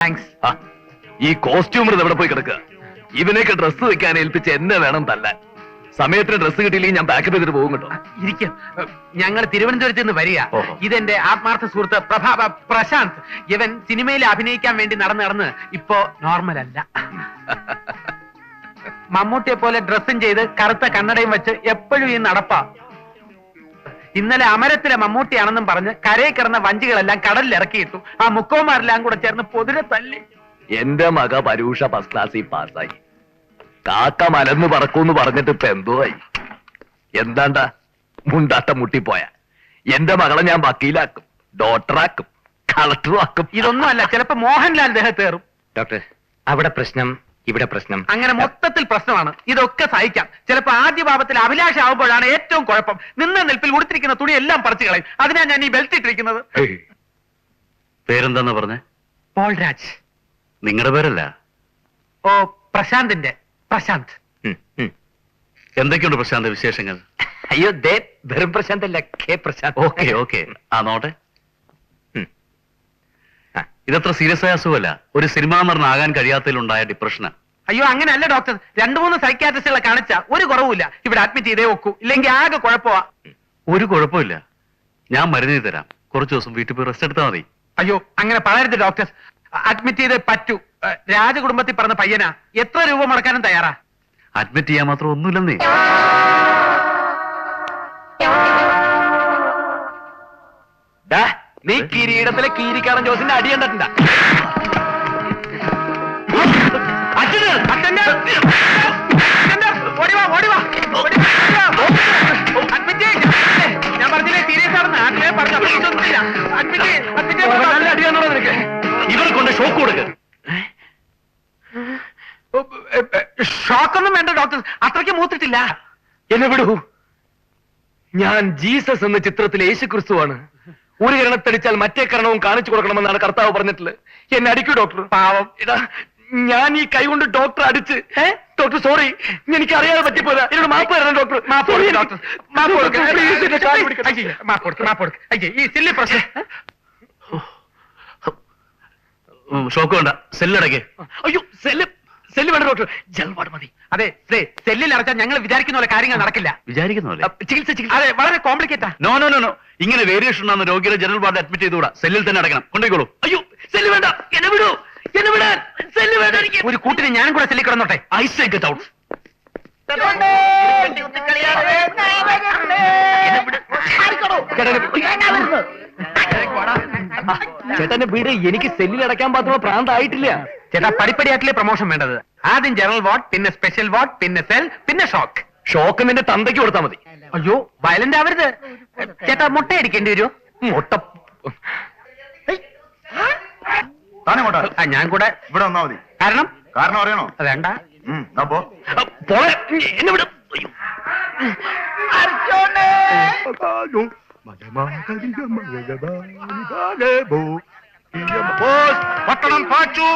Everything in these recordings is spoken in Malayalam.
താങ്ക്സ് ഈ കോസ്റ്റ്യൂമർ ഇവിടെ പോയി കിടക്കുക? ഇവനെയൊക്കെ ഡ്രസ്സ് വെക്കാൻ ഏൽപ്പിച്ച് എന്നെ വേണം തല്ല സമയത്തിന് ഡ്രസ്സ് കിട്ടിയില്ലെങ്കിൽ ഞാൻ ബാക്കപ്പ് ചെയ്തിട്ട് പോകും കേട്ടോ. ഇരിക്കും. ഞങ്ങൾ തിരുവനന്തപുരത്ത് നിന്ന് വരിക. ഓഹോ. ഇതെന്റെ ആത്മാർത്ഥ സുഹൃത്ത് പ്രഭാ പ്രശാന്ത്. ഇവൻ സിനിമയിൽ അഭിനയിക്കാൻ വേണ്ടി നടന്ന് നടന്ന് ഇപ്പോ നോർമൽ അല്ല. മമ്മൂട്ടിയെ പോലെ ഡ്രസ്സും ചെയ്ത് കറുത്ത കണ്ണടയും വെച്ച് എപ്പോഴും ഈ നടപ്പാ. ഇന്നലെ അമരത്തിലെ മമ്മൂട്ടിയാണെന്നും പറഞ്ഞ് കരയിൽ കിടന്ന വഞ്ചികളെല്ലാം കടലിൽ ഇറക്കിയിട്ടു. ആ മുക്കോമാരെല്ലാം കൂടെ ചേർന്ന് പൊതിരെ തല്ലി. എന്റെ മക പരൂഷ ഫസ്റ്റ് ക്ലാസ്സിൽ പാസ്സായി. കാക്ക മലന്ന് പറക്കൂന്ന് പറഞ്ഞിട്ട് ഇപ്പൊ എന്തോ ആയി എന്താണ്ട? മുണ്ടാട്ട മുട്ടിപ്പോയ. എന്റെ മകളെ ഞാൻ വക്കീലാക്കും ഡോക്ടറാക്കും കളക്ടറും ആക്കും. ഇതൊന്നും അല്ല ചിലപ്പോ മോഹൻലാൽ ദേഹത്തേറും ഡോക്ടർ അവിടെ പ്രശ്നം ഇവിടെ പ്രശ്നം. അങ്ങനെ മൊത്തത്തിൽ പ്രശ്നമാണ്. ഇതൊക്കെ സഹിക്കാം. ചിലപ്പോ ആദ്യ ഭാവത്തിൽ അഭിലാഷാവുമ്പോഴാണ് ഏറ്റവും കുഴപ്പം. നിന്ന നിൽപ്പിൽ ഉടുത്തിരിക്കുന്ന തുണി എല്ലാം പറിച്ചു കളയും. അതിനാ ഞാൻ ഈ ബെൽറ്റ് ഇട്ടിരിക്കുന്നത്. പേരെന്താന്നാ പറഞ്ഞേ? പോൾ രാജ് നിങ്ങളുടെ പേരല്ല? ഓ പ്രശാന്തിന്റെ. പ്രശാന്ത്. എന്തൊക്കെയുണ്ട് പ്രശാന്ത് വിശേഷങ്ങൾ? അയ്യോ ദേ വെറും പ്രശാന്ത് അല്ല കെ പ്രശാന്ത്. Okay okay. ആ നോട്ടെ. ഇതത്ര സീരിയസ് ആയ അസുഖമല്ല. ഒരു സിനിമാ നടനാകാൻ കഴിയാത്തതിലുണ്ടായ ഡിപ്രഷനാ അയ്യോ അങ്ങനെയല്ല ഡോക്ടർ രണ്ടു മൂന്ന് സൈക്കാട്രിസ്റ്റുകളെ കാണിച്ച ഒരു കുറവുമില്ല. ഇവിടെ അഡ്മിറ്റ് ചെയ്തേ വെക്കൂ ഇല്ലെങ്കിൽ ആകെ കുഴപ്പമാ. ഒരു കുഴപ്പമില്ല. ഞാൻ മരുന്ന് തരാം. കുറച്ച് ദിവസം വീട്ടിൽ പോയി റെസ്റ്റ് എടുത്താൽ മതി. അയ്യോ അങ്ങനെ പറയരുത് ഡോക്ടർ അഡ്മിറ്റ് ചെയ്തേ പറ്റൂ. രാജകുടുംബത്തിൽ പറഞ്ഞ പയ്യനാ. എത്ര രൂപ മുടക്കാനും തയ്യാറാ? അഡ്മിറ്റ് ചെയ്യാൻ മാത്രം ഒന്നുമില്ലെന്നേ. നീ കിരീടത്തിലെ കീരിക്കാടൻ ജോസിന്റെ അടി കണ്ടിട്ടുണ്ടാ? ഇവരെ കൊണ്ട് ഷോക്ക് കൊടുക്കുക ഷോക്കൊന്നും വേണ്ട ഡോക്ടർ. അത്രയ്ക്ക് മൂത്തിട്ടില്ല. എന്നെ വിടൂ. ഞാൻ ജീസസ് എന്ന ചിത്രത്തിലെ യേശു ക്രിസ്തുവാണ് ഒരു കിരണത്തടിച്ചാൽ മറ്റേ കരണവും കാണിച്ചു കൊടുക്കണമെന്നാണ് കർത്താവ് പറഞ്ഞിട്ടുള്ളത്. എന്നെ അടിക്കൂ ഡോക്ടർ. പാവം. ഇതാ ഞാൻ ഈ കൈ കൊണ്ട് ഡോക്ടർ അടിച്ച് ഡോക്ടർ സോറി എനിക്ക് അറിയാതെ പറ്റിപ്പോയതാ. എന്നോട് മാപ്പ് തരണം ഡോക്ടർ മാപ്പ് ഡോക്ടർ മാപ്പ് കൊടുക്ക്. മാപ്പ് കൊടുക്ക് മാപ്പ് കൊടുക്ക്. അയ്യേ ഈ സില്ലി പ്രശ്നം. ഷോക്ക് വേണ്ട. സെല്ലടക്കേ അയ്യോ സെല്ല് സെല്ല് വേണ്ട ഡോക്ടർ ജൽവാട് മതി. അതെ സെല്ലിൽ അടച്ചാൽ ഞങ്ങൾ വിചാരിക്കുന്ന പോലെ കാര്യങ്ങൾ നടക്കില്ല. വിചാരിക്കുന്ന പോലെ? ചികിത്സ ചികിത്സ. അതെ വളരെ കോംപ്ലിക്കേറ്റാ നോ നോ നോ നോ ഇങ്ങനെ വേരിയേഷൻ ഉണ്ടാകുന്ന രോഗിയുടെ ജനറൽ വാർഡ് അഡ്മിറ്റ് ചെയ്തുകൂടാ. സെല്ലിൽ തന്നെ അടക്കണം കൊണ്ടുപോയിക്കോളൂ. അയ്യോ സെല്ല് വേണ്ട. എന്നെ വിടൂ. ഒരു കൂട്ടിന് ഞാനും കൂടെ സെല്ലി കിടന്നോട്ടെ. ഐസ് സേ ഗെറ്റ് ഔട്ട് ചേട്ടന്റെ വീട് എനിക്ക് സെല്ലിൽ അടയ്ക്കാൻ പാത്തുള്ള പ്രാന്തായിട്ടില്ല. ചേട്ടാ പടിപ്പടിയായിട്ടില്ലേ പ്രൊമോഷൻ വേണ്ടത്. ആദ്യം ജനറൽ വാർഡ് പിന്നെ സ്പെഷ്യൽ വാർഡ് പിന്നെ സെൽ പിന്നെ ഷോക്ക് ഷോക്ക് നിന്റെ തന്തയ്ക്ക് കൊടുത്താൽ മതി. അയ്യോ വയലന്റ് ആവരുത്. ചേട്ടാ മുട്ട അടിക്കേണ്ടി വരുമോ മുട്ട. താനെങ്ങോട്ടാ ആ, ഞാൻ കൂടെ. ഇവിടെ വന്നാ മതി. കാരണം? കാരണം അറിയണോ? വേണ്ട. ഉം, എന്നാ പോ. അ, പോരെ എന്നെ വിടും. പട്ടണം പാച്ചു.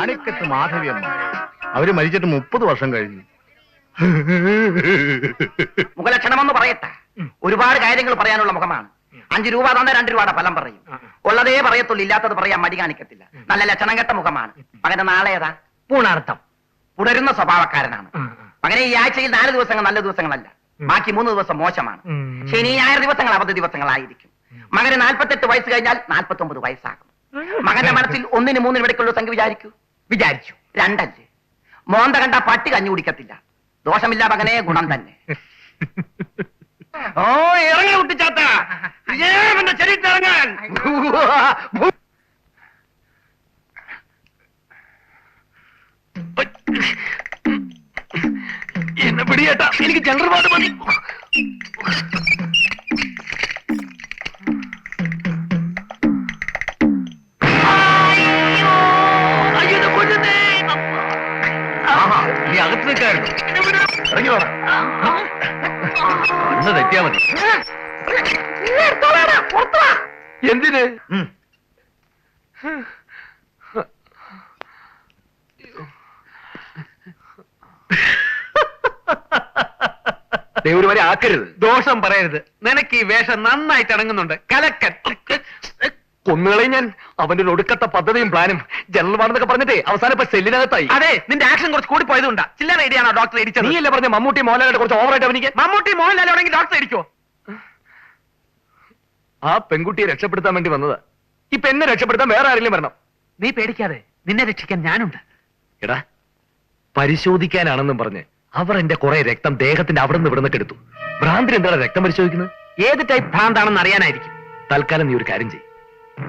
ആണിക്കത്ത് മാധവിയമ്മ അവർ മരിച്ചിട്ട് മുപ്പത് വർഷം കഴിഞ്ഞു. മുഖലക്ഷണമെന്ന് പറയട്ടെ. ഒരുപാട് കാര്യങ്ങൾ പറയാനുള്ള മുഖമാണ്. അഞ്ചു രൂപ തന്നെ രണ്ട് രൂപയുടെ ഫലം പറയും. ഉള്ളതേ പറയത്തുള്ളൂ ഇല്ലാത്തത് പറയാൻ മടി കാണിക്കത്തില്ല. നല്ല ലക്ഷണം കെട്ട മുഖമാണ്. മകന്റെ നാളെ ഏതാ? പൂണാർത്ഥം. പുടരുന്ന സ്വഭാവക്കാരനാണ്. മകനെ ഈ ആഴ്ചയിൽ നാല് ദിവസങ്ങൾ നല്ല ദിവസങ്ങളല്ല. ബാക്കി മൂന്ന് ദിവസം മോശമാണ്. ശനി ഞായർ ദിവസങ്ങൾ അവധി ദിവസങ്ങളായിരിക്കും. മകന് നാൽപ്പത്തെട്ട് വയസ്സ് കഴിഞ്ഞാൽ നാൽപ്പത്തി ഒമ്പത് വയസ്സാകും മകന്റെ മനസ്സിൽ ഒന്നിന് മൂന്നിന് ഇടയ്ക്കുള്ള സംഖ്യ വിചാരിക്കൂ? വിചാരിച്ചു. രണ്ടല്ലേ? മോന്ത കണ്ട പട്ടി കഞ്ഞു കുടിക്കത്തില്ല. ദോഷമില്ല മകനെ ഗുണം തന്നെ. ഓ ഇറങ്ങി കുട്ടിച്ചാത്ത. ശരീരത്തിറങ്ങാൻ എന്നെ പിടിയേട്ടാ. എനിക്ക് ജനറൽ വാർഡ് മതി. നീ അകത്ത് നിൽക്കായിരുന്നു. ഇറങ്ങി വേണം കണ്ണ് തെറ്റിയാ മതി. എന്തിന്? ദൈവം വരെ ആക്കരുത്. ദോഷം പറയരുത്. നിനക്ക് ഈ വേഷം നന്നായിട്ട് ഇണങ്ങുന്നുണ്ട് കലക്കൻ. കൊന്നുകളെ ഞാൻ. അവന്റെ ഒരു ഒടുക്കത്തെ പദ്ധതിയും പ്ലാനും. ജനറൽമാണെന്നൊക്കെ പറഞ്ഞിട്ടേ അവസാനം ഇപ്പൊ സെല്ലിനകത്തായി. അതെ നിന്റെ ആക്ഷൻ കുറച്ച് കൂടി പോയതുകൊണ്ടാ. ചില്ലറ ഐഡിയാണോ ഡോക്ടർ അടിച്ചത് നീ അല്ലേ പറഞ്ഞ മമ്മൂട്ടി മോഹൻലാലിന്റെ കുറച്ച് ഓവറായിട്ട് അവനിക്ക് മമ്മൂട്ടി മോഹൻലാൽ ആണെങ്കിൽ ഡോക്ടർ ഇടിക്കോ ആ പെൺകുട്ടിയെ രക്ഷപ്പെടുത്താൻ വേണ്ടി വന്നതാ. ഇപ്പൊ എന്നെ രക്ഷപ്പെടുത്താൻ വേറെ ആരെങ്കിലും വരണം? നീ പേടിക്കാതെ നിന്നെ രക്ഷിക്കാൻ ഞാനുണ്ട്. എടാ പരിശോധിക്കാനാണെന്നും പറഞ്ഞ് അവർ എന്റെ കുറെ രക്തം ദേഹത്തിന്റെ അവിടെ നിന്ന് ഇവിടുന്ന് എടുത്തു. ഭ്രാന്തിന് എന്താണ് രക്തം പരിശോധിക്കുന്നത്? ഏത് ടൈപ്പ് ഭ്രാന്താണെന്ന് അറിയാനായിരിക്കും. തൽക്കാലം നീ ഒരു കാര്യം ചെയ്യും.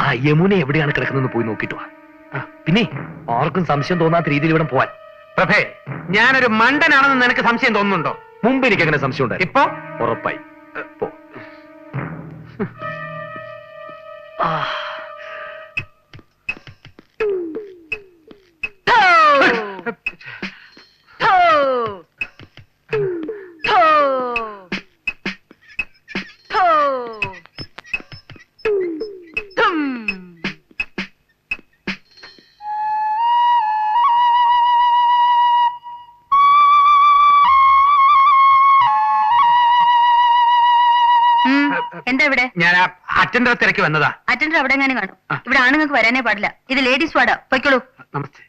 ആ യമുന എവിടെയാണ് കിടക്കുന്നതെന്ന് പോയി നോക്കിയിട്ട് വാ. ആ, പിന്നെ ആർക്കും സംശയം തോന്നാത്ത രീതിയിൽ ഇവിടെ പോവാൻ. പ്രഭേ ഞാനൊരു മണ്ടനാണെന്ന് നിനക്ക് സംശയം തോന്നുന്നുണ്ടോ? മുമ്പ് എനിക്ക് അങ്ങനെ സംശയം ഉണ്ടായി. ഇപ്പൊ? ഉറപ്പായി. പോ. അറ്റൻഡർ തിരക്ക് വന്നതാ. അറ്റൻഡർ അവിടെ എങ്ങനെ കാണും. ആ. ഇവിടെ ആണുങ്ങൾക്ക് വരാനേ പാടില്ല. ഇത് ലേഡീസ് വാർഡാ. പൊയ്ക്കോളൂ. നമസ്തേ.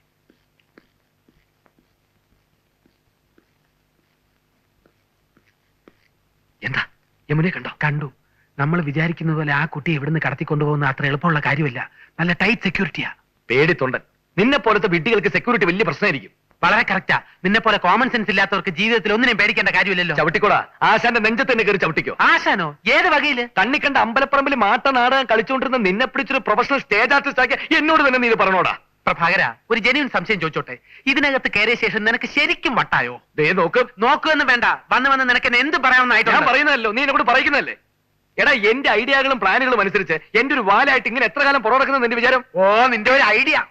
എന്താ? യമുനെ കണ്ടോ? കണ്ടു. നമ്മൾ വിചാരിക്കുന്ന പോലെ ആ കുട്ടി ഇവിടുന്ന് കടത്തിക്കൊണ്ടുപോകുന്ന അത്ര എളുപ്പമുള്ള കാര്യമില്ല. നല്ല ടൈറ്റ് സെക്യൂരിറ്റിയാ പേടി തൊണ്ടൻ നിന്നെ പോലത്തെ വിഡ്ഢികൾക്ക് സെക്യൂരിറ്റി വലിയ പ്രശ്നമായിരിക്കും. വളരെ കറക്റ്റാ നിന്നെ പോലെ കോമൺ സെൻസ് ഇല്ലാത്തവർക്ക് ജീവിതത്തിൽ ഒന്നിനെയും പേടിക്കേണ്ട കാര്യമില്ലല്ലോ. ചവിട്ടിക്കോടാ. ആശാന്റെ നെഞ്ചത്ത് തന്നെ കയറി ചവിട്ടിക്കോ. ആശാനോ? ഏത് വകയിൽ? തണ്ണിക്കണ്ട അമ്പലപ്പറമ്പിൽ മാട്ട നാടകം കളിച്ചുകൊണ്ടിരുന്ന നിന്നെ പിടിച്ചൊരു പ്രൊഫഷണൽ സ്റ്റേജ് ആർട്ടിസ്റ്റ് ആക്കി എന്നോട് തന്നെ നീ ഇത് പറഞ്ഞോടാ. പ്രഭാകര ഒരു ജനുവിൻ സംശയം ചോദിച്ചോട്ടെ. ഇതിനകത്ത് കയറിയ ശേഷം നിനക്ക് ശരിക്കും വട്ടായോ? ദേ നോക്ക്. നോക്കുമെന്ന് വേണ്ട. വന്ന് വന്ന് നിനക്ക് എന്ത് ഞാൻ പറയാമെന്നായിട്ട് പറയുന്നതല്ലോ. നീ എന്നോട് പറയുന്നതല്ലേ എടാ എന്റെ ഐഡിയകളും പ്ലാനുകളും അനുസരിച്ച് എന്റെ ഒരു വാലായിട്ട് ഇങ്ങനെ എത്ര കാലം പുറകിക്കുന്നത് നിന്റെ വിചാരം? ഓ നിന്റെ ഒരു ഐഡിയ.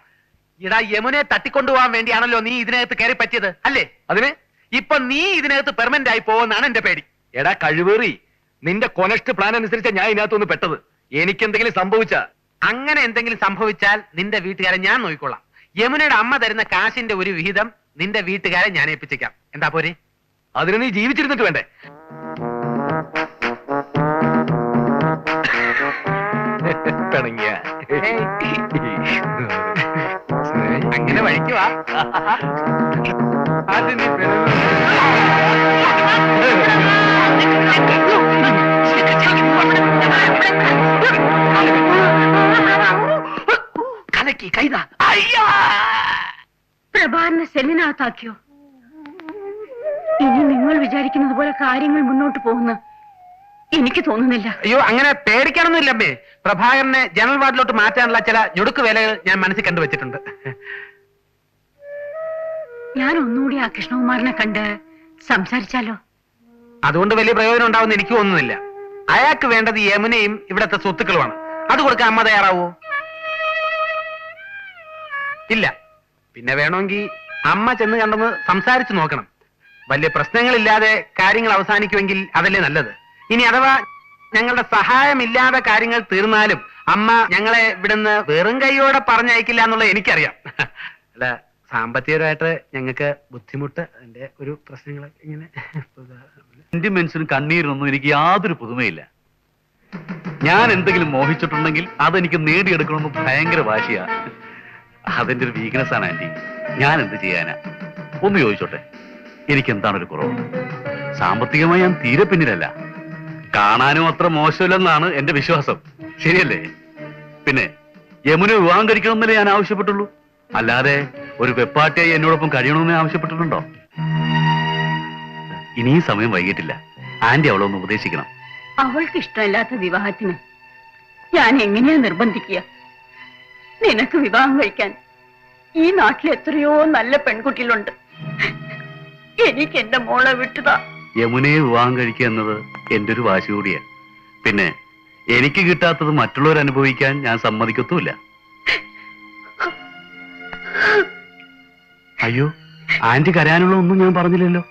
ഇടാ യമുനെ തട്ടിക്കൊണ്ടുപോകാൻ വേണ്ടിയാണല്ലോ നീ ഇതിനകത്ത് കയറി പറ്റിയത് അല്ലേ? അതിന് ഇപ്പൊ നീ ഇതിനകത്ത് പെർമനന്റ് ആയി പോവെന്നാണ് എന്റെ പേടി. എടാ കഴിവേറി. നിന്റെ കൊനസ്റ്റ് പ്ലാൻ അനുസരിച്ച് ഞാൻ ഇതിനകത്തൊന്ന് പെട്ടത്. എനിക്കെന്തെങ്കിലും സംഭവിച്ച? അങ്ങനെ എന്തെങ്കിലും സംഭവിച്ചാൽ നിന്റെ വീട്ടുകാരെ ഞാൻ നോക്കിക്കൊള്ളാം. യമുനയുടെ അമ്മ തരുന്ന കാശിന്റെ ഒരു വിഹിതം നിന്റെ വീട്ടുകാരെ ഞാൻ ഏൽപ്പിച്ചേക്കാം. എന്താ പോരെ? അതിന് നീ ജീവിച്ചിരുന്നിട്ട് വേണ്ടേ? പിണങ്ങിയ. അങ്ങനെ വഴിക്ക് വാ. അത് നീ കലക്കി കൈതാ. പ്രഭാറിനെ സെല്ലിനകത്താക്കിയോ? ഇനി നിങ്ങൾ വിചാരിക്കുന്നത് പോലെ കാര്യങ്ങൾ മുന്നോട്ട് പോകുന്ന എനിക്ക് തോന്നുന്നില്ല. അയ്യോ അങ്ങനെ പേടിക്കാനൊന്നുമില്ലമ്മേ പ്രഭാകരനെ ജനറൽ വാർഡിലോട്ട് മാറ്റാനുള്ള ചില ഞൊടുക്ക് വേലകൾ ഞാൻ മനസ്സിൽ കണ്ടുവച്ചിട്ടുണ്ട്. ഞാൻ ഒന്നുകൂടി ആ കൃഷ്ണകുമാറിനെ കണ്ട് സംസാരിച്ചാലോ? അതുകൊണ്ട് വലിയ പ്രയോജനം ഉണ്ടാവുമെന്ന് എനിക്ക് തോന്നുന്നില്ല. അയാൾക്ക് വേണ്ടത് യമുനയും ഇവിടത്തെ സ്വത്തുക്കളുമാണ്. അത് കൊടുക്കാൻ അമ്മ തയ്യാറാവോ? ഇല്ല. പിന്നെ വേണമെങ്കിൽ അമ്മ ചെന്ന് കണ്ടെന്ന് സംസാരിച്ചു നോക്കണം. വലിയ പ്രശ്നങ്ങളില്ലാതെ കാര്യങ്ങൾ അവസാനിക്കുമെങ്കിൽ അതല്ലേ നല്ലത്. ഇനി അഥവാ ഞങ്ങളുടെ സഹായമില്ലാതെ കാര്യങ്ങൾ തീർന്നാലും അമ്മ ഞങ്ങളെ ഇവിടുന്ന് വെറും കൈയോടെ പറഞ്ഞയക്കില്ല എന്നുള്ളത് എനിക്കറിയാം. അല്ല സാമ്പത്തികമായിട്ട് ഞങ്ങൾക്ക് ബുദ്ധിമുട്ട് അതിന്റെ ഒരു പ്രശ്നങ്ങൾ ഇങ്ങനെ എന്റെ സെന്റിമെന്റ്സിനും കണ്ണീരിനൊന്നും എനിക്ക് യാതൊരു പുതുമയില്ല. ഞാൻ എന്തെങ്കിലും മോഹിച്ചിട്ടുണ്ടെങ്കിൽ അതെനിക്ക് നേടിയെടുക്കണമെന്ന് ഭയങ്കര വാശിയാ. അതെന്റെ ഒരു വീക്ക്നെസ് ആണ് ആന്റി ഞാൻ എന്ത് ചെയ്യാനാ? ഒന്ന് ചോദിച്ചോട്ടെ. എനിക്ക് എന്താണ് ഒരു കുറവ്? സാമ്പത്തികമായി ഞാൻ തീരെ പിന്നിലല്ല. കാണാനും അത്ര മോശമില്ലെന്നാണ് എന്റെ വിശ്വാസം. ശരിയല്ലേ? പിന്നെ യമുന വിവാഹം കഴിക്കണമെന്നല്ലേ ഞാൻ ആവശ്യപ്പെട്ടുള്ളൂ? അല്ലാതെ ഒരു വെപ്പാട്ടിയായി എന്നോടൊപ്പം കഴിയണമെന്ന് ആവശ്യപ്പെട്ടിട്ടുണ്ടോ? ഇനിയും സമയം വൈകിട്ടില്ല. ആന്റി അവളൊന്ന് ഉപദേശിക്കണം. അവൾക്ക് ഇഷ്ടമില്ലാത്ത വിവാഹത്തിന് ഞാൻ എങ്ങനെയാ നിർബന്ധിക്കുക? നിനക്ക് വിവാഹം കഴിക്കാൻ ഈ നാട്ടിൽ എത്രയോ നല്ല പെൺകുട്ടികളുണ്ട്. എനിക്ക് എന്റെ മോളെ വിട്ടുതാ. യമുനയെ വിവാഹം കഴിക്കുക എന്നത് എന്റെ ഒരു വാശി കൂടിയാ. പിന്നെ എനിക്ക് കിട്ടാത്തത് മറ്റുള്ളവർ അനുഭവിക്കാൻ ഞാൻ സമ്മതിക്കത്തുമില്ല. അയ്യോ ആന്റി കരയാനുള്ള ഒന്നും ഞാൻ പറഞ്ഞില്ലല്ലോ.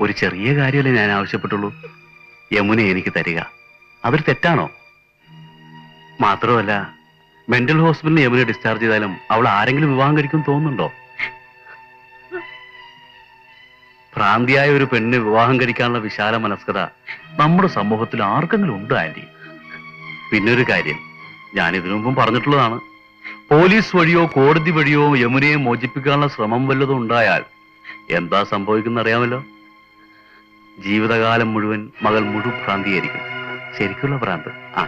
ഒരു ചെറിയ കാര്യമല്ലേ ഞാൻ ആവശ്യപ്പെട്ടുള്ളൂ. യമുന എനിക്ക് തരിക. അവർ തെറ്റാണോ? മാത്രമല്ല മെന്റൽ ഹോസ്പിറ്റലിൽ യമുനെ ഡിസ്ചാർജ് ചെയ്താലും അവൾ ആരെങ്കിലും വിവാഹം കഴിക്കും തോന്നുന്നുണ്ടോ? ഭ്രാന്തിയായ ഒരു പെണ്ണിന് വിവാഹം കഴിക്കാനുള്ള വിശാല മനസ്കത നമ്മുടെ സമൂഹത്തിൽ ആർക്കെങ്കിലും ഉണ്ട് ആന്റി? പിന്നൊരു കാര്യം ഞാൻ ഇതിനു മുമ്പും പറഞ്ഞിട്ടുള്ളതാണ്. പോലീസ് വഴിയോ കോടതി വഴിയോ യമുനയെ മോചിപ്പിക്കാനുള്ള ശ്രമം വല്ലതും ഉണ്ടായാൽ എന്താ സംഭവിക്കുന്ന അറിയാമല്ലോ? ജീവിതകാലം മുഴുവൻ മകൾ മുഴു ഭ്രാന്തിയായിരിക്കും ശരിക്കുള്ള ഭ്രാന്ത്. ആ.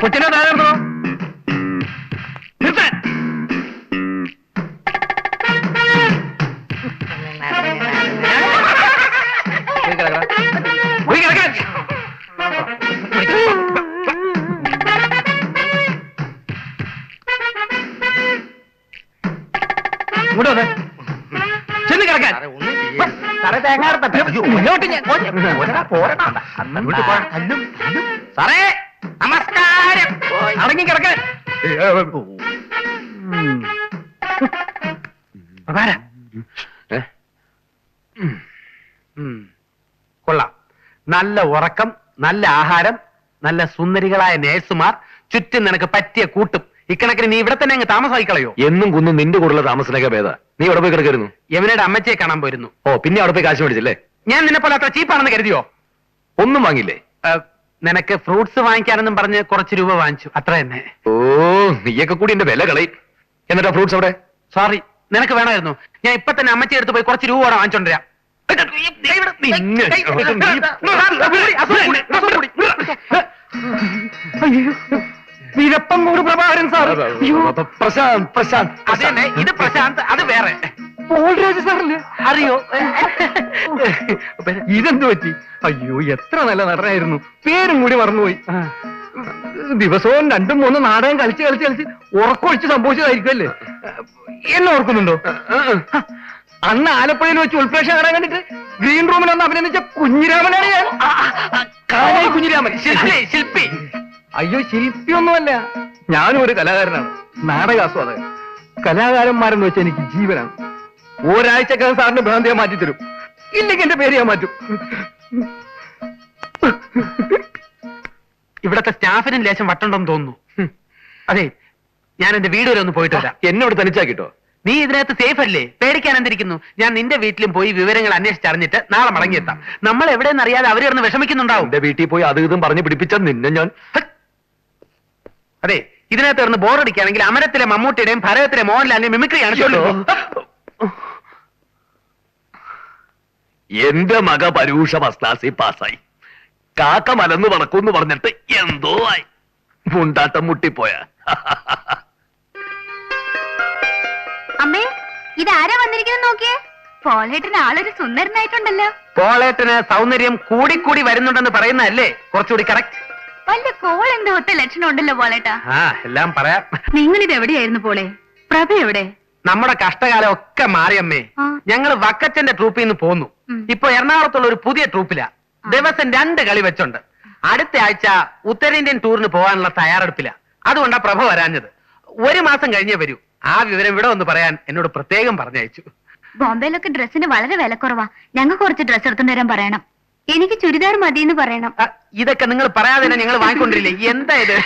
കൊച്ചിനെ താഴെ മുന്നോട്ട് ഞാൻ-. സാറേ നമസ്കാരം. അടങ്ങി കിടക്കാൻ. കൊള്ളാം. നല്ല ഉറക്കം നല്ല ആഹാരം നല്ല സുന്ദരികളായ നേഴ്സുമാർ ചുറ്റും നിനക്ക് പറ്റിയ കൂട്ടും. ഇക്കണക്കിന് നീ ഇവിടെ തന്നെ അങ്ങ് താമസമായിക്കളയോ? എന്നും കുന്നും നിന്റെ കൂടെയുള്ള താമസനൊക്കെ ഭേദ. നീ ഇവിടെ പോയി കിടക്കായിരുന്നു യവനയുടെ അമ്മച്ചിയെ കാണാൻ പോയിരുന്നു. ഓ പിന്നെ അവിടെ പോയി കാശ് മേടിച്ചല്ലേ? ഞാൻ നിന്നെ പോലെ അത്ര ചീപ്പാണെന്ന് കരുതിയോ? ഒന്നും വാങ്ങില്ലേ നിനക്ക് ഫ്രൂട്ട്സ് വാങ്ങിക്കാനെന്നും പറഞ്ഞ് കുറച്ച് രൂപ വാങ്ങിച്ചു. അത്ര തന്നെ. ഓ നീയൊക്കെ കൂടി എന്റെ വില കളയും. എന്നിട്ടാ ഫ്രൂട്ട്സ് അവിടെ? സോറി നിനക്ക് വേണമായിരുന്നു. ഞാൻ ഇപ്പൊ തന്നെ അമ്മച്ചി എടുത്ത് പോയി കുറച്ച് രൂപ വാങ്ങിച്ചോണ്ടിരാം വിരപ്പം കൂട് പ്രഭാകരൻ സാർ. പ്രശാന്ത് പ്രശാന്ത്. അത് ഇത് പ്രശാന്ത് അത് വേറെ. അറിയോ? ഇതെന്ത് പറ്റി? അയ്യോ എത്ര നല്ല നടനായിരുന്നു. പേരും കൂടി മറന്നുപോയി. ദിവസവും രണ്ടും മൂന്നും നാടകം കളിച്ച് കളിച്ച് കളിച്ച് ഉറക്കൊഴിച്ച് സംഭവിച്ചതായിരിക്കുമല്ലേ? എന്നെ ഓർക്കുന്നുണ്ടോ? അന്ന് ആലപ്പുഴയിൽ വെച്ച് ഉൾപ്രേക്ഷ കാണാൻ കണ്ടിട്ട് ഗ്രീൻ റൂമിൽ ഒന്ന് അഭിനന്ദിച്ച കുഞ്ഞിരാമനാണ് ഞാൻ. കാനായി കുഞ്ഞിരാമൻ. ശില്പി ശില്പി. അയ്യോ ശില്പിയൊന്നുമല്ല. ഞാനും ഒരു കലാകാരനാണ്. നാടകാസ്വാദകൻ. കലാകാരന്മാരെന്ന് വെച്ചാൽ എനിക്ക് ജീവനാണ്. ഒരാഴ്ചക്കകം സാറിന് ഭ്രാന്തിയെ മാറ്റി തരും. ഇല്ലെങ്കിൽ എന്റെ പേര് ഞാൻ മാറ്റും. ഇവിടത്തെ സ്റ്റാഫിനും ലേശം വട്ടുണ്ടെന്ന് തോന്നുന്നു. അതെ ഞാൻ എന്റെ വീട് വരെ ഒന്ന് പോയിട്ട് വരാം. എന്നോട് തനിച്ചാക്കിട്ടോ? നീ ഇതിനകത്ത് സേഫ് അല്ലേ? പേടിക്കാൻ എന്തിരിക്കുന്നു? ഞാൻ നിന്റെ വീട്ടിലും പോയി വിവരങ്ങൾ അന്വേഷിച്ചറിഞ്ഞിട്ട് നാളെ മടങ്ങിയെത്താം. നമ്മൾ എവിടെയെന്ന് അറിയാതെ അവർ കിടന്ന് വിഷമിക്കുന്നുണ്ടാവും. എന്റെ വീട്ടിൽ പോയി അത് ഇതും പറഞ്ഞു പിടിപ്പിച്ച നിന്നെ ഞാൻ. അതെ ഇതിനകത്ത് കിടന്ന് ബോറടിക്കുകയാണെങ്കിൽ അമരത്തിലെ മമ്മൂട്ടിയുടെയും ഭരതത്തിലെ മോഹൻലാലിന്റെയും മിമിക്രിയാണ് ചേട്ടോ. എന്റെ മക പരൂഷ ഫസ്റ്റ് ക്ലാസ്സിൽ പാസ്സായി. കാക്ക മലന്ന് വളക്കൂന്ന് പറഞ്ഞിട്ട് എന്തോ ആയി. മുണ്ടാട്ടം മുട്ടിപ്പോയ. അമ്മേ ഇത് ഇതാരാ വന്നിരിക്കുന്നത് നോക്കിയേ? പോളേട്ടന് ആളൊരു സുന്ദരനായിട്ടുണ്ടല്ലോ. പോളേട്ടന് സൗന്ദര്യം കൂടി കൂടി വരുന്നുണ്ടെന്ന് പറയുന്നതല്ലേ? കുറച്ചുകൂടി കറക്റ്റ് വല്ല കോൾ എന്തോ ഒത്ത ലക്ഷണം ഉണ്ടല്ലോ പോളേട്ടാ. ആ എല്ലാം പറയാം. നിങ്ങൾ ഇത് എവിടെയായിരുന്നു പോളെ? പ്രഭ എവിടെ? നമ്മുടെ കഷ്ടകാലം ഒക്കെ മാറിയമ്മേ ആ. ഞങ്ങൾ വക്കച്ചന്റെ ട്രൂപ്പിൽ നിന്ന് പോന്നു. ഇപ്പൊ എറണാകുളത്തുള്ള ഒരു പുതിയ ട്രൂപ്പില. ദിവസം രണ്ട് കളി വെച്ചുണ്ട്. അടുത്ത ആഴ്ച ഉത്തരേന്ത്യൻ ടൂറിന് പോകാനുള്ള തയ്യാറെടുപ്പില. അതുകൊണ്ടാ പ്രഭ വരാഞ്ഞത്. ഒരു മാസം കഴിഞ്ഞേ വരൂ. ആ വിവരം ഇവിടെ ഒന്ന് പറയാൻ എന്നോട് പ്രത്യേകം പറഞ്ഞയച്ചു. ബോംബെയിലൊക്കെ ഡ്രസ്സിന് വളരെ വിലക്കുറവാ. ഞങ്ങൾ കുറച്ച് ഡ്രസ്സ് എടുത്തു തരാൻ പറയണം. എനിക്ക് ചുരിദാർ മതി എന്ന് പറയണം. ആ, ഇതൊക്കെ നിങ്ങൾ പറയാതെ തന്നെ ഞങ്ങൾ വാങ്ങിക്കൊണ്ടിരില്ലേ? എന്താ ഇത്?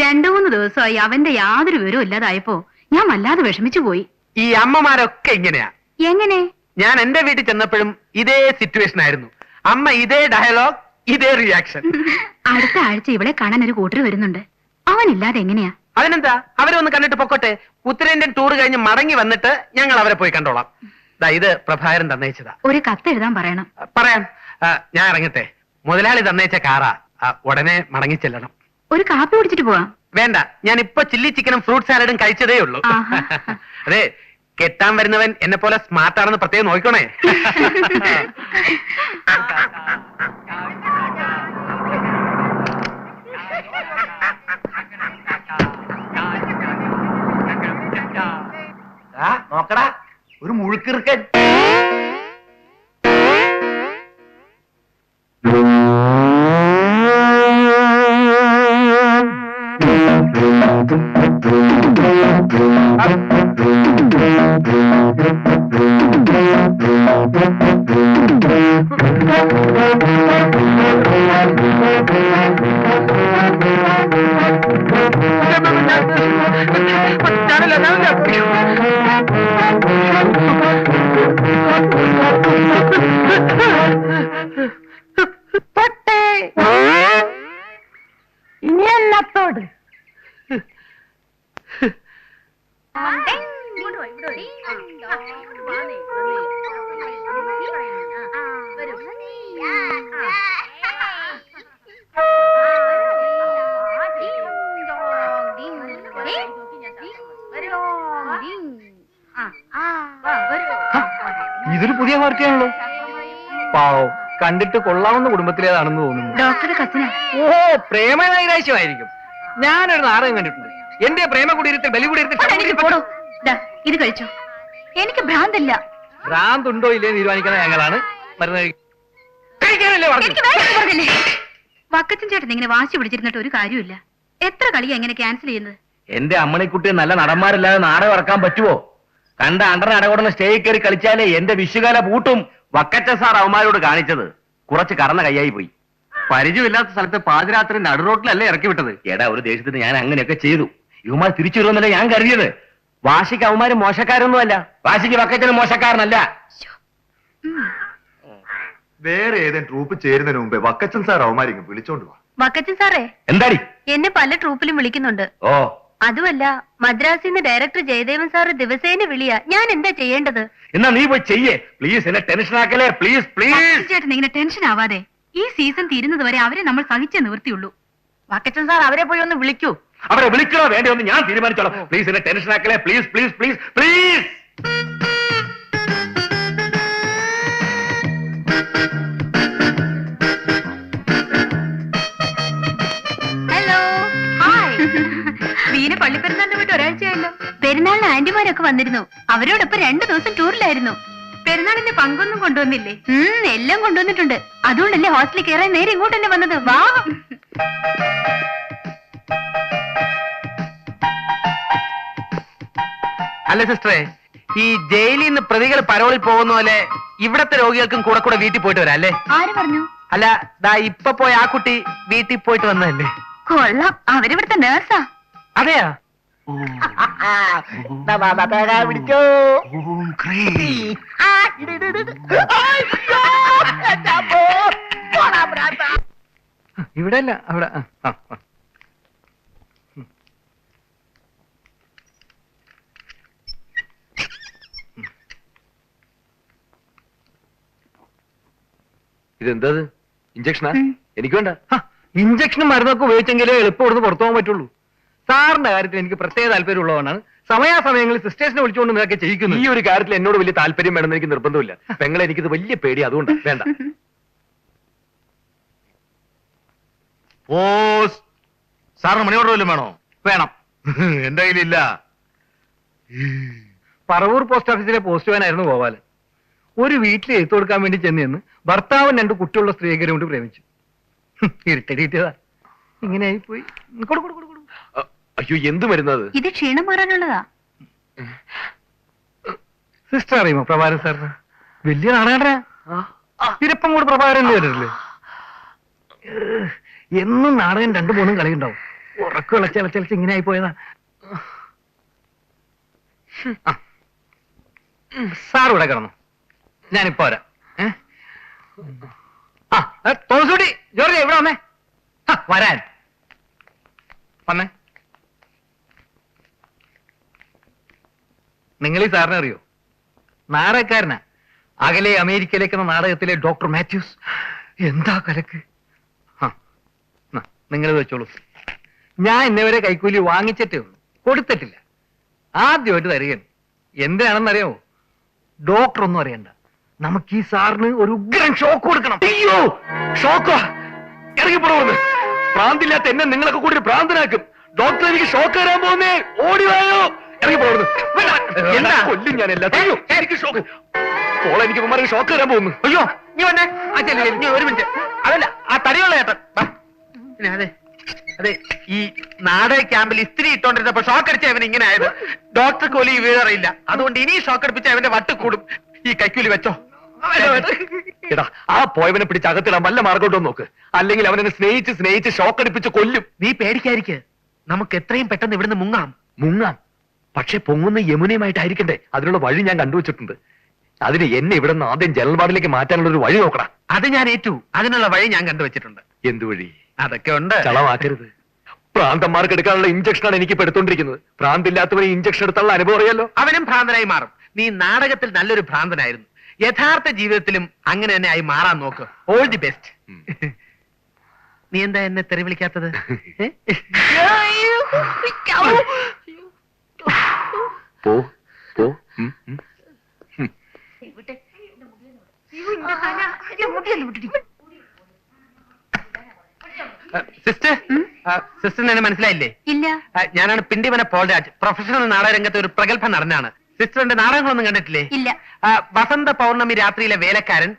രണ്ടു മൂന്ന് ദിവസമായി അവന്റെ യാതൊരു വിവരവും ഇല്ലാതായപ്പോ ഞാൻ വല്ലാതെ വിഷമിച്ചു പോയി. ഈ അമ്മമാരൊക്കെ ഇങ്ങനെയാ. എങ്ങനെ? ഞാൻ എന്റെ വീട്ടിൽ ചെന്നപ്പോഴും ഇതേ സിറ്റുവേഷൻ ആയിരുന്നു. അമ്മ ഇതേ ഡയലോഗ് ഇതേ റിയാക്ഷൻ അടുത്ത ആഴ്ച ഇവിടെ കാണാൻ ഒരു കൂട്ടർ വരുന്നുണ്ട്. അവനില്ലാതെ എങ്ങനെയാ? അതിനെന്താ? അവരെ ഒന്ന് കണ്ടിട്ട് പൊക്കോട്ടെ? ഉത്തരേന്ത്യൻ ടൂർ കഴിഞ്ഞ് മടങ്ങി വന്നിട്ട് ഞങ്ങൾ അവരെ പോയി കണ്ടോളാം. ദാ ഇത് പ്രഭാകരൻ തന്നയിച്ചതാ. ഒരു കത്ത് എഴുതാൻ പറയണം. പറയാം. ആ, ഞാൻ ഇറങ്ങട്ടെ. മുതലാളി തന്നയിച്ച കാറാ. ആ, ഉടനെ മടങ്ങി ചെല്ലണം. ഒരു കാപ്പി കുടിച്ചിട്ട് പോവാം. വേണ്ട. ഞാൻ ഇപ്പൊ ചില്ലി ചിക്കനും ഫ്രൂട്ട് സാലഡും കഴിച്ചതേ ഉള്ളൂ ആഹാ. അതെ കെട്ടാൻ വരുന്നവൻ എന്നെ പോലെ സ്മാർട്ട് ആണെന്ന് പ്രത്യേകം നോക്കണേ നോക്കടാ ഒരു മുഴുക്കിറുക്കൻ. എന്നത്തോട് ഇതൊരു പുതിയ പാർട്ടിയാണല്ലോ. പാവോ കണ്ടിട്ട് കൊള്ളാവുന്ന കുടുംബത്തിലേതാണെന്ന് തോന്നുന്നു. ഡോക്ടറുടെ കസിനാ ഓ പ്രേമനൈരാശ്യമായിരിക്കും ഞാനൊരു നാടകം കണ്ടിട്ടുണ്ട്. എന്റെ പ്രേമ കുടീരത്തിൽ ബലി അതെനിക്ക് പോടോ. ദാ, ഇത് കഴിച്ചോ. എനിക്ക് ഭ്രാന്തല്ല. ഭ്രാന്തുണ്ടോ ഇല്ലേ തീരുമാനിക്കുന്ന ഞങ്ങളാണ്. മരുന്ന് കഴിക്കാനല്ലേ പറഞ്ഞില്ലേ? വക്കച്ചൻ ചേട്ടൻ ഇങ്ങനെ വാശി പിടിച്ചിരുന്നിട്ട് ഒരു കാര്യമില്ല എത്ര കളി ഇങ്ങനെ ക്യാൻസൽ ചെയ്യുന്നത്? എന്റെ അമ്മണിക്കുട്ടി നല്ല നടന്മാരില്ലാതെ നാടകം ഇറക്കാൻ പറ്റുമോ കണ്ട അണ്ടർ അടകൊടുന്ന സ്റ്റേജിൽ കയറി കളിച്ചാലേ എന്റെ വിഷുകാല പൂട്ടും വക്കച്ച സാർ അവന്മാരോട് കാണിച്ചത്. കുറച്ച് കറന്ന കൈയായി പോയി. പരിചയമില്ലാത്ത സ്ഥലത്ത് പാതിരാത്രി നടുറോട്ടിലല്ലേ ഇറക്കി വിട്ടത്? എടാ ഒരു ദേശത്തിന് ഞാൻ അങ്ങനെയൊക്കെ ചെയ്തു. ഇവന്മാർ തിരിച്ചു വരുമെന്നല്ലേ ഞാൻ കരുതിയത്. വാശിക്ക് അവന്മാര് മോശക്കാരൊന്നും അല്ല വാശിക്ക് വക്കത്തിന് മോശക്കാരനല്ല. വേറെ ഏതെങ്കിലും ട്രൂപ്പ് ചേരുന്നതിന് മുമ്പേ വക്കച്ചൻ സാർ അവന്മാരിങ്ങ് വിളിച്ചോണ്ട് വക്കച്ചൻ സാറേ എന്താടി? എന്നെ പല ട്രൂപ്പിലും വിളിക്കുന്നുണ്ട്. ഓ. അതുമല്ല മദ്രാസിൽ നിന്ന് ഡയറക്ടർ ജയദേവൻ സാറ് ദിവസേന വിളിയാ. ഞാൻ എന്താ ചെയ്യേണ്ടത്? എന്നാ നീ പോയി ചെയ്യേ. പ്ലീസ് എന്നെ ടെൻഷൻ ആക്കലേ പ്ലീസ് പ്ലീസ് ചേട്ടൻ ഇങ്ങനെ ടെൻഷൻ ആവാതെ. ഈ സീസൺ തീരുന്നത് വരെ അവരെ നമ്മൾ സഹിച്ചേ നിവൃത്തിയുള്ളൂ. വാക്കച്ചൻ സാർ അവരെ പോയി ഒന്ന് വിളിക്കൂ. അവരെ വിളിക്കണോ? എന്ന് ഞാൻ തീരുമാനിച്ചോളാം. പ്ലീസ് എന്നെ tension ആക്കലേ please please please please hello hi Veena പള്ളിപ്പെരുന്നാളിന് വിട്ട് ഒരാഴ്ചയായല്ലോ. പെരുന്നാളിന് ആന്റിമാരൊക്കെ വന്നിരുന്നു. അവരോടൊപ്പം രണ്ടു ദിവസം ടൂറിലായിരുന്നു പെരുന്നാളിന്റെ പങ്കൊന്നും കൊണ്ടുവന്നില്ലേ? എല്ലാം കൊണ്ടുവന്നിട്ടുണ്ട്. അതുകൊണ്ടല്ലേ ഹോസ്റ്റലിൽ കയറാൻ നേരെ ഇങ്ങോട്ട് തന്നെ വന്നത്. വാ. അല്ല സിസ്റ്ററെ ഈ ജയിലിൽ നിന്ന് പ്രതികൾ പരോളിൽ പോകുന്ന പോലെ ഇവിടത്തെ രോഗികൾക്കും കൂടെ കൂടെ വീട്ടിൽ പോയിട്ട് വരാം അല്ലേ? ആര് പറഞ്ഞു? അല്ല ദാ ഇപ്പൊ പോയ ആ കുട്ടി വീട്ടിൽ പോയിട്ട് വന്നതല്ലേ? കൊള്ളാം. അവരിവിടുത്തെ നേഴ്സാ അതെയാ? പിടിച്ചോ. ഇവിടെ അല്ല അവിടെ. ആ, ആ, ആ. ഇതെന്താ ഇഞ്ചക്ഷനാ? എനിക്ക് വേണ്ട. ഹ, ഇഞ്ചക്ഷനും മരുന്നൊക്കെ ഉപയോഗിച്ചെങ്കിലേ എളുപ്പം ഇവിടുന്ന് പുറത്തു പോകാൻ പറ്റുള്ളൂ. സാറിന്റെ കാര്യത്തിൽ എനിക്ക് പ്രത്യേക താല്പര്യമുള്ളതാണ്. സമയാസമയങ്ങളിൽ സിസ്റ്റേഴ്സിനെ വിളിച്ചുകൊണ്ട് ഇതൊക്കെ ചെയ്യിക്കുന്നു. ഈ ഒരു കാര്യത്തിൽ എന്നോട് വലിയ താല്പര്യം വേണമെന്ന് എനിക്ക് നിർബന്ധമില്ല. പെങ്ങളെ എനിക്കിത് വലിയ പേടി അതുകൊണ്ട് വേണ്ട. പോസ് സാറിന് മണിയോട് വല്ലതും വേണോ? വേണം. എന്റെ കയ്യിലില്ല. പറവൂർ പോസ്റ്റ് ഓഫീസിലെ പോസ്റ്റ്മാനായിരുന്നു ഗോപാലൻ ഒരു വീട്ടിൽ എഴുത്തു കൊടുക്കാൻ വേണ്ടി ചെന്ന് ഭർത്താവും രണ്ട് കുട്ടിയുള്ള സ്ത്രീകരും കൊണ്ട് പ്രേമിച്ചു. ഇരുട്ടടി കിട്ടിയതാ ഇങ്ങനെ ആയിപ്പോയി. കൊടു, അയ്യോ എന്ത് മരുന്നത്? ഇത് ക്ഷീണം മാറാനുള്ളതാ. സിസ്റ്റർ അറിയുമോ പ്രഭാരൻ സാറിന്? വലിയ നാടകം തിരപ്പം കൂടെ പ്രഭാകരൻ വരില്ലേ? എന്നും നാടകം രണ്ടു മൂന്നും കളി ഉണ്ടാവും ഇളച്ച് ഇളച്ച് ഇങ്ങനെ ആയി പോയതാ. സാർ ഇവിടെ കിടന്നു. ഞാനിപ്പോ വരാം. ഏ? ആ ഏ, തോമസൂട്ടി ജോർജ് ഇവിടെ വന്നേ. വരാൻ. വന്നേ. നിങ്ങൾ ഈ സാറിനെ അറിയോ? നാടകക്കാരനാ. അകലെ അമേരിക്കയിലേക്ക് എന്ന നാടകത്തിലെ ഡോക്ടർ മാത്യൂസ്. എന്താ കലക്ക്? നിങ്ങൾ വെച്ചോളൂ. ഞാൻ ഇന്നവരെ കൈക്കൂലി വാങ്ങിച്ചിട്ടേ ഉള്ളൂ. കൊടുത്തിട്ടില്ല. ആദ്യമായിട്ട് തരികയാണ്. എന്തിനാണെന്നറിയാമോ ഡോക്ടർ ഒന്നും അറിയണ്ട. നമുക്ക് ഈ സാറിന് ഒരു ഉഗ്രൻ ഷോക്ക് കൊടുക്കണം. അയ്യോ! ഷോക്കോ. ഇറങ്ങി പ്രാന്തില്ലാത്ത എന്നെ നിങ്ങളൊക്കെ കൂടി ഭ്രാന്തനാക്കും ഡോക്ടർ എനിക്ക് ഷോക്ക് തരാൻ പോകുന്നേ. ഇറങ്ങി പോടുന്നു എന്താ? കൊല്ലും ഞാൻ എല്ലാത്തിനും എനിക്ക് ഷോക്ക്. പോളെ എനിക്ക് ഇവന്മാർക്ക് ഷോക്ക് തരാൻ പോകുന്നു. അയ്യോ നീ വന്നേ. ആ ചെല്ലു, നീ ഒരു മിനിറ്റ്. അതല്ല ആ തടിയുള്ള ചേട്ടൻ വാ. പിന്നെ അതെ അതെ ഈ നാടക ക്യാമ്പിൽ ഇസ്ത്രി ഇട്ടോണ്ടിരുന്നപ്പോ ഷോക്ക് അടിച്ച അവൻ ഇങ്ങനെ ആയത് ഡോക്ടർ കോലി വീഴറിയില്ല അതുകൊണ്ട് ഇനി ഷോക്ക് അടിപ്പിച്ച അവന്റെ വട്ട് കൂടും. ഈ കൈക്കൂലി വെച്ചോ. എടാ ആ പോയവനെ പിടിച്ച് അകത്തിടാൻ വല്ല മാർഗോട്ടോ നോക്ക്. അല്ലെങ്കിൽ അവനെ സ്നേഹിച്ച് സ്നേഹിച്ച് ഷോക്ക് അടിപ്പിച്ച് കൊല്ലും. നീ പേടിക്കാരിക്ക് നമുക്ക് എത്രയും പെട്ടെന്ന് ഇവിടുന്ന് മുങ്ങാം. മുങ്ങാം? പക്ഷെ പൊങ്ങുന്ന യമുനയുമായിട്ടായിരിക്കണ്ടേ? അതിനുള്ള വഴി ഞാൻ കണ്ടുവച്ചിട്ടുണ്ട്. അതിന് എന്നെ ഇവിടെ നിന്ന് ആദ്യം ജനറൽ മാറ്റാനുള്ള ഒരു വഴി നോക്കണം അത് ഞാൻ ഏറ്റു. അതിനുള്ള വഴി ഞാൻ കണ്ടുവച്ചിട്ടുണ്ട്. എന്തു വഴി അതൊക്കെ ഉണ്ട്. ചളമാക്കരുത് പ്രാന്തന്മാർക്ക് എടുക്കാനുള്ള ഇഞ്ചക്ഷനാണ് എനിക്ക് പെടുത്തോണ്ടിരിക്കുന്നത് എടുത്തോണ്ടിരിക്കുന്നത്. ഭ്രാന്തില്ലാത്തവന് ഇഞ്ചക്ഷൻ എടുത്തുള്ള അനുഭവം അറിയാലോ? അവനും ഭ്രാന്തനായി മാറും. നീ നാടകത്തിൽ നല്ലൊരു ഭ്രാന്തനായിരുന്നു. യഥാർത്ഥ ജീവിതത്തിലും അങ്ങനെ തന്നെ ആയി മാറാൻ നോക്ക്. ഓൾ ദി ബെസ്റ്റ് നീ എന്താ എന്നെ തെറി വിളിക്കാത്തത്? പോ പോ. സിസ്റ്റർ സിസ്റ്ററിന് എന്നെ മനസ്സിലായില്ലേ? ഇല്ല. ഞാനാണ് പിണ്ടിവന പോൾരാജ് പ്രൊഫഷണൽ നാടകരംഗത്തെ ഒരു പ്രഗത്ഭ നടനാണ്. സിസ്റ്ററിന്റെ നാടകങ്ങളൊന്നും കണ്ടിട്ടില്ലേ? ഇല്ല. വസന്ത പൗർണമി രാത്രിയിലെ വേലക്കാരൻ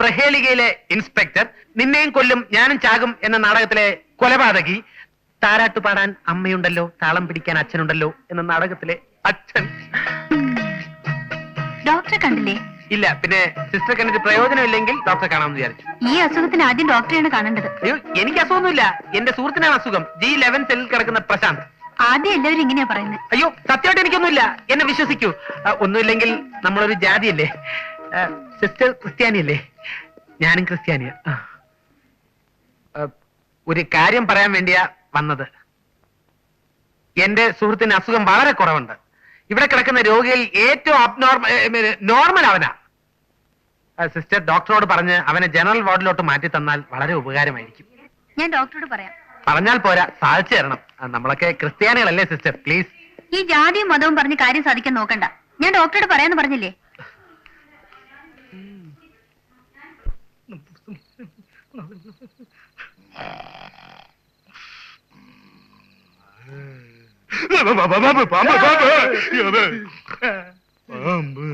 പ്രഹേളികയിലെ ഇൻസ്പെക്ടർ നിന്നെയും കൊല്ലും ഞാനും ചാകും എന്ന നാടകത്തിലെ കൊലപാതകി താരാട്ട് പാടാൻ അമ്മയുണ്ടല്ലോ താളം പിടിക്കാൻ അച്ഛനുണ്ടല്ലോ എന്ന നാടകത്തിലെ അച്ഛൻ. ഡോക്ടറെ കണ്ടില്ലേ? ഇല്ല പിന്നെ സിസ്റ്റർ കണ്ടിട്ട് പ്രയോജനമില്ലെങ്കിൽ ഡോക്ടറെ കാണാമെന്ന് വിചാരിച്ചു. ഈ അസുഖത്തിന് ആദ്യം ഡോക്ടറെയാണ് കാണേണ്ടത്. അയ്യോ എനിക്ക് അസുഖമൊന്നുമില്ല. എന്റെ സുഹൃത്തിനാണ് അസുഖം. ജി ലെവൻ സെല്ലിൽ കിടക്കുന്ന പ്രശാന്ത്. ആദ്യം എല്ലാവരും ഇങ്ങനെയാ പറയുന്നത് അയ്യോ സത്യമായിട്ട് എനിക്കൊന്നുമില്ല. എന്നെ വിശ്വസിക്കൂ. ആ, ഒന്നുമില്ലെങ്കിൽ നമ്മളൊരു ജാതിയല്ലേ? ആ, സിസ്റ്റർ ക്രിസ്ത്യാനിയല്ലേ? ഞാനും ക്രിസ്ത്യാനിയ. ആ. ആ, ഒരു കാര്യം പറയാൻ വേണ്ടിയാ വന്നത്. എന്റെ സുഹൃത്തിന് അസുഖം വളരെ കുറവുണ്ട്. ഇവിടെ കിടക്കുന്ന രോഗിയിൽ ഏറ്റവും അബ്നോർമൽ നോർമൽ അവനാ. സിസ്റ്റർ ഡോക്ടറോട് പറഞ്ഞ് അവനെ ജനറൽ വാർഡിലോട്ട് മാറ്റി തന്നാൽ വളരെ ഉപകാരമായിരിക്കും. ഞാൻ ഡോക്ടറോട് പറയാം. പറഞ്ഞാൽ പോരാ സാധിച്ചു തരണം. നമ്മളൊക്കെ ക്രിസ്ത്യാനികളല്ലേ സിസ്റ്റർ പ്ലീസ് ഈ ജാതിയും മതവും പറഞ്ഞ് കാര്യം സാധിക്കാൻ നോക്കണ്ട. ഞാൻ ഡോക്ടറോട് പറയാന്ന് പറഞ്ഞില്ലേ? பாம்பு பாம்பு. பாம்பு பாம்பு